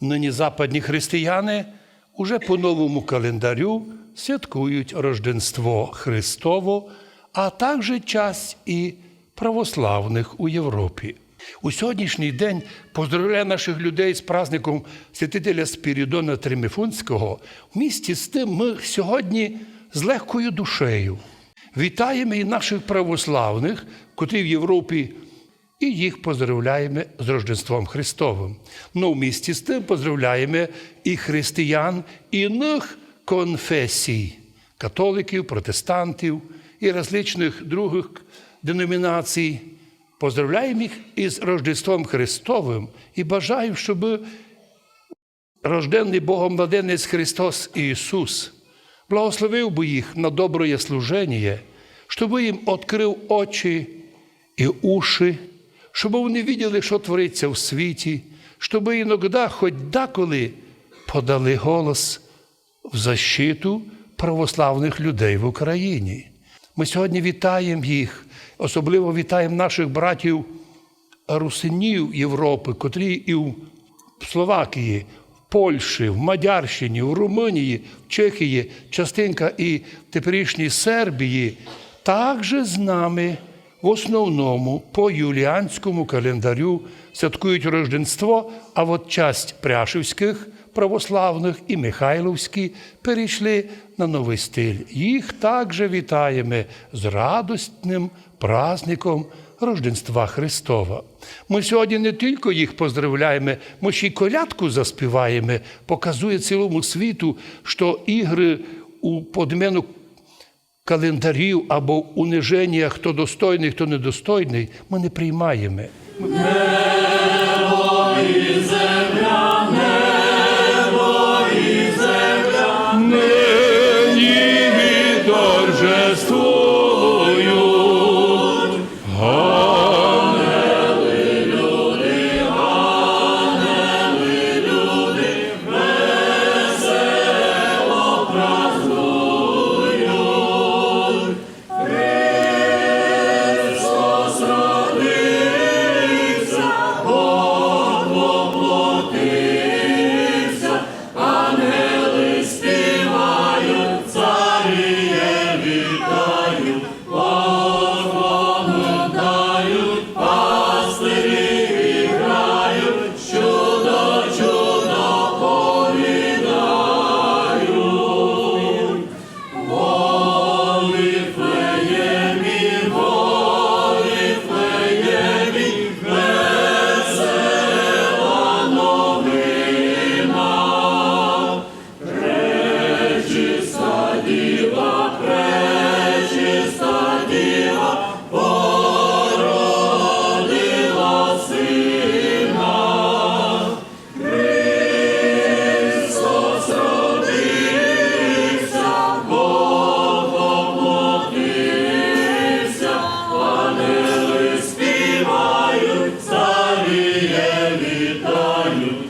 Нині западні християни уже по новому календарю святкують Рождество Христово, а також часть і православних у Європі. У сьогоднішній день поздравляю наших людей з праздником святителя Спірідона Тримифунського. В місті з тим ми сьогодні з легкою душею вітаємо і наших православних, котрі в Європі, і їх поздравляємо з Рождеством Христовим. Ну, в місті з тим поздравляємо і християн інших конфесій, католиків, протестантів і различних других деномінацій. Поздравляємо їх із Рождеством Христовим і бажаю, щоб рожденний Богом младенець Христос Ісус благословив би їх на доброє служення, щоб їм відкрив очі і уші, щоб вони виділи, що твориться в світі, щоб іноді, хоч деколи, подали голос в защиту православних людей в Україні. Ми сьогодні вітаємо їх, особливо вітаємо наших братів русинів Європи, котрі і в Словакії, в Польщі, в Мадярщині, в Румунії, в Чехії, частинка і в теперішній Сербії, також з нами в основному по юліанському календарю святкують Рождество, а от часть пряшівських православних і Михайловські перейшли на новий стиль. Їх також вітаємо з радостним праздником Рождества Христова. Ми сьогодні не тільки їх поздравляємо, ми ще й колядку заспіваємо, показує цілому світу, що ігри у подмену календарів або униження, хто достойний, хто недостойний, ми не приймаємо. Небо і земля, небо і земля, нині відторжествує. читаю.